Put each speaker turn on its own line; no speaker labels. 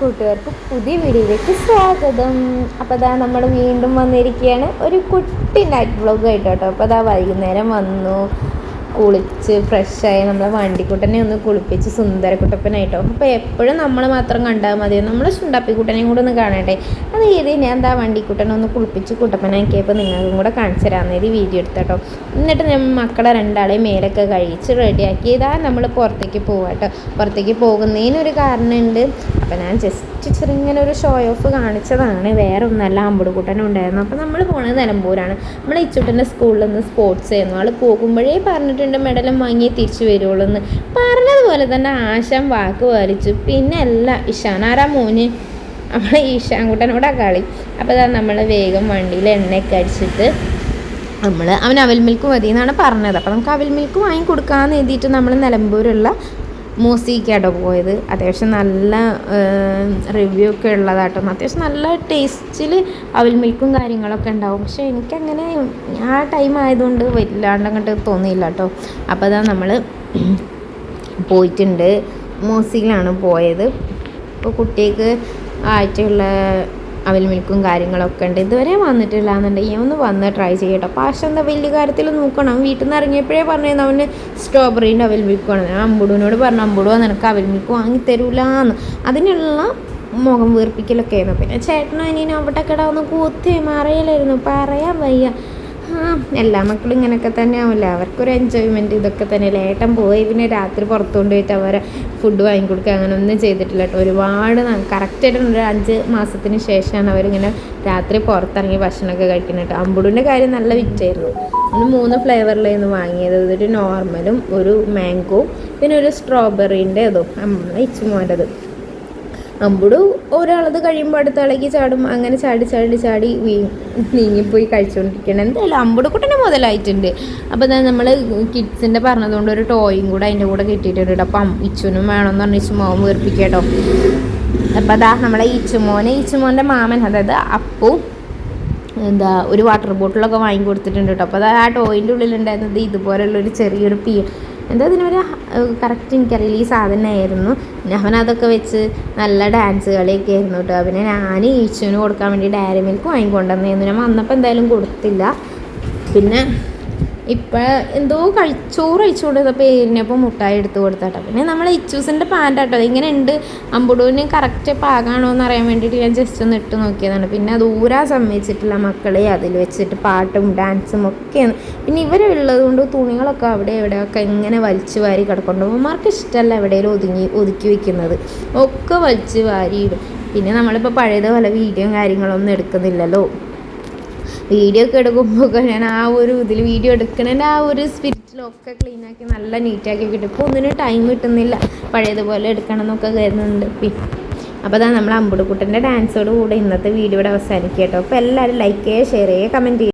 കൂട്ടുകാർക്കും പുതിയ വീഡിയോയിലേക്ക് സ്വാഗതം. അപ്പോൾ അതാ നമ്മൾ വീണ്ടും വന്നിരിക്കുകയാണ്. ഒരു കുട്ടി നൈറ്റ് വ്ളോഗ് ആയിട്ട്. കേട്ടോ അപ്പോൾ അതാ വൈകുന്നേരം വന്നു. കുളിച്ച് ഫ്രഷായി നമ്മളെ വണ്ടിക്കുട്ടനെ ഒന്ന് കുളിപ്പിച്ച് സുന്ദരക്കുട്ടപ്പനായിട്ടോ. അപ്പോൾ എപ്പോഴും നമ്മൾ മാത്രം കണ്ടാൽ മതി. നമ്മൾ ചുണ്ടാപ്പിക്കുട്ടനെയും കൂടെ ഒന്ന് കാണട്ടെ. അത് ഏത് ഞാൻ എന്താ വണ്ടിക്കുട്ടനെ ഒന്ന് കുളിപ്പിച്ച് കുട്ടപ്പനാക്കിയപ്പോൾ നിങ്ങൾക്കും കൂടെ കാണിച്ചു തരാമെന്ന് ഈ വീഡിയോ എടുത്തട്ടോ. എന്നിട്ട് ഞാൻ മക്കളെ രണ്ടാളെയും മേലൊക്കെ കഴിച്ച് റെഡിയാക്കി ഇതാ നമ്മൾ പുറത്തേക്ക് പോവാട്ടോ. പുറത്തേക്ക് പോകുന്നതിനൊരു കാരണമുണ്ട്. അപ്പോൾ ഞാൻ ജസ്റ്റ് ചെറുങ്ങനെ ഒരു ഷോ ഓഫ് കാണിച്ചതാണ്. വേറെ ഒന്നല്ല അമ്പുടുകൂട്ടനും ഉണ്ടായിരുന്നു. അപ്പോൾ നമ്മൾ പോണത് നിലമ്പൂരാണ്. നമ്മൾ ഇച്ചുട്ടന്റെ സ്കൂളിൽ നിന്ന് സ്പോർട്സ് ചെയ്യുന്നു ആൾ പോകുമ്പോഴേ പറഞ്ഞിട്ടുണ്ട് മെഡലും വാങ്ങി തിരിച്ചു വരുള്ളൂ എന്ന് പറഞ്ഞതുപോലെ തന്നെ ആശാൻ വാക്ക് വലിച്ചു പിന്നെ അല്ല ഇഷാൻ. ആരാ മോന്? നമ്മളെ ഈശാൻകുട്ടനോടാ കളി. അപ്പോൾ അതാ നമ്മൾ വേഗം വണ്ടിയിൽ എണ്ണയൊക്കെ അടിച്ചിട്ട് നമ്മൾ അവൻ അവൽ മിൽക്ക് മതി എന്നാണ് പറഞ്ഞത്. അപ്പോൾ നമുക്ക് അവൽ മിൽക്ക് വാങ്ങി കൊടുക്കാമെന്ന് എഴുതിയിട്ട് നമ്മൾ നിലമ്പൂരുള്ള മൂസിക്കാട്ടോ പോയത്. അത്യാവശ്യം നല്ല റിവ്യൂ ഒക്കെ ഉള്ളതാട്ടോ. അത്യാവശ്യം നല്ല ടേസ്റ്റിൽ അവൽ മിൽക്കും കാര്യങ്ങളൊക്കെ ഉണ്ടാവും. പക്ഷേ എനിക്കങ്ങനെ ആ ടൈം ആയതുകൊണ്ട് വല്ലാണ്ട് അങ്ങോട്ട് തോന്നിയില്ല കേട്ടോ അപ്പോൾ അതാ നമ്മൾ പോയിട്ടുണ്ട്. മൂസിയിലാണ് പോയത്. ഇപ്പോൾ കുട്ടിക്ക് ആയിട്ടുള്ള അവൽ മിൽക്കും കാര്യങ്ങളൊക്കെ ഉണ്ട്. ഇതുവരെ വന്നിട്ടില്ല എന്നുണ്ടെങ്കിൽ ഒന്ന് വന്ന് ട്രൈ ചെയ്യട്ടോ. പക്ഷെ എന്താ വലിയ കാര്യത്തിൽ നോക്കണം. വീട്ടിൽ നിന്ന് ഇറങ്ങിയപ്പോഴേ പറഞ്ഞു അവന് സ്ട്രോബെറീന്റെ അവൽ മിൽക്കുമാണ് ഞാൻ അമ്പുടുവിനോട് പറഞ്ഞു അമ്പുടുവ നിനക്ക് അവൽ മിൽക്ക് വാങ്ങി തരൂലെന്ന്. അതിനുള്ള മുഖം വീർപ്പിക്കലൊക്കെ ആയിരുന്നു. പിന്നെ ചേട്ടനും അനിയനും അവിടെ കിടന്ന് കൂത്തി മറയലായിരുന്നു പറയാൻ വയ്യ. എല്ലാ മക്കളും ഇങ്ങനെയൊക്കെ തന്നെ ആവില്ല അവർക്കൊരു എൻജോയ്മെന്റ് ഇതൊക്കെ തന്നെ ഏട്ടൻ പോയി പിന്നെ രാത്രി പുറത്തു കൊണ്ടുപോയിട്ട് അവരെ ഫുഡ് വാങ്ങിക്കൊടുക്കുക അങ്ങനെ ഒന്നും ചെയ്തിട്ടില്ല കേട്ടോ. ഒരുപാട് കറക്റ്റായിട്ട് ഒരു അഞ്ച് മാസത്തിന് ശേഷമാണ് അവരിങ്ങനെ രാത്രി പുറത്തിറങ്ങി ഭക്ഷണമൊക്കെ കഴിക്കുന്നത് കേട്ടോ. അമ്പുടിന്റെ കാര്യം നല്ല വിറ്റായിരുന്നു ഒന്ന് മൂന്ന് ഫ്ലേവറിലായിരുന്നു വാങ്ങിയത്. ഒരു നോർമലും ഒരു മാംഗോ പിന്നെ ഒരു സ്ട്രോബെറീന്റെ അമ്മ ഇച്ചുമോന്റെത് അമ്പുടു ഒരാളത് കഴിയുമ്പോൾ അടുത്ത ഇളകി ചാടും. അങ്ങനെ ചാടി ചാടി ചാടി നീങ്ങിപ്പോയി കഴിച്ചുകൊണ്ടിരിക്കണം എന്തായാലും അമ്പുടു കുട്ടനെ മുതലായിട്ടുണ്ട് അപ്പോൾ നമ്മൾ കിഡ്സിന്റെ പറഞ്ഞതുകൊണ്ട് ഒരു ടോയും കൂടെ അതിന്റെ കൂടെ കിട്ടിയിട്ടുണ്ട് അപ്പം ഇച്ചുനും വേണമെന്ന് പറഞ്ഞ് ഇച്ചുമോൻ വീർപ്പിക്കുക കേട്ടോ അപ്പോൾ അതാ നമ്മളെ ഇച്ചുമോനെ ഇച്ചുമോന്റെ മാമൻ അതായത് അപ്പു എന്താ ഒരു വാട്ടർ ബോട്ടിലൊക്കെ വാങ്ങി കൊടുത്തിട്ടുണ്ട് കേട്ടോ അപ്പോൾ അത് ആ ടോയിന്റെ ഉള്ളിലുണ്ടായിരുന്നത് ഇതുപോലുള്ളൊരു ചെറിയൊരു പി എന്താ ഇതിനൊരു കറക്റ്റ് എനിക്കറിയില്ല. ഈ സാധനമായിരുന്നു അവനതൊക്കെ വെച്ച് നല്ല ഡാൻസ് കളിയൊക്കെ ആയിരുന്നു കേട്ടോ പിന്നെ ഞാൻ ഈച്ചുവിന് കൊടുക്കാൻ വേണ്ടി ഡയറി മിൽക്ക് വാങ്ങിക്കൊണ്ടുവന്നായിരുന്നു ഞാൻ വന്നപ്പോൾ എന്തായാലും കൊടുത്തില്ല. പിന്നെ ഇപ്പം എന്തോ കഴി ചോറ് കൊടുത്തപ്പോൾ എരിഞ്ഞപ്പോൾ മുട്ടായി എടുത്ത് കൊടുത്താട്ടോ. പിന്നെ നമ്മൾ ഇച്ചൂസിന്റെ പാന്റ് ആട്ടോ. ഇങ്ങനെ ഉണ്ട് അമ്പുടൂന് കറക്റ്റ് പാകാണോ എന്ന് അറിയാൻ വേണ്ടിയിട്ട് ഞാൻ ജസ്റ്റ് ഒന്ന് ഇട്ട് നോക്കിയതാണ്. പിന്നെ അത് ഊരാ സമ്മതിച്ചിട്ടില്ല മക്കളെ. അതിൽ വെച്ചിട്ട് പാട്ടും ഡാൻസും ഒക്കെയാണ് പിന്നെ ഇവരുള്ളത് കൊണ്ട് തുണികളൊക്കെ അവിടെ ഇവിടെയൊക്കെ ഇങ്ങനെ വലിച്ചു വാരി കിടക്കൊണ്ട് അമ്മമാർക്ക് ഇഷ്ടമല്ല എവിടെയെങ്കിലും ഒതുങ്ങി ഒതുക്കി വെക്കുന്നത്. ഒക്കെ വലിച്ചു വാരിയിടും. പിന്നെ നമ്മളിപ്പോൾ പഴയതുപോലെ വീഡിയോയും കാര്യങ്ങളൊന്നും എടുക്കുന്നില്ലല്ലോ. വീഡിയോ ഒക്കെ എടുക്കുമ്പോൾ ഞാൻ ആ ഒരു ഇതിൽ വീഡിയോ എടുക്കണതിന്റെ ആ ഒരു സ്പിരിറ്റിലൊക്കെ ക്ലീനാക്കി നല്ല നീറ്റാക്കി കിട്ടും. ഇപ്പോൾ ഒന്നിനും ടൈം കിട്ടുന്നില്ല. പഴയതുപോലെ എടുക്കണം എന്നൊക്കെ കരുതുന്നുണ്ട്. പിന്നെ അപ്പോൾ അതാണ് നമ്മൾ അമ്പുടുക്കുട്ടന്റെ ഡാൻസോട് കൂടെ ഇന്നത്തെ വീഡിയോയുടെ അവസാനിക്കുക കേട്ടോ. അപ്പോൾ എല്ലാവരും ലൈക്ക് ചെയ്യുക ഷെയർ ചെയ്യുക കമന്റ് ചെയ്യുക.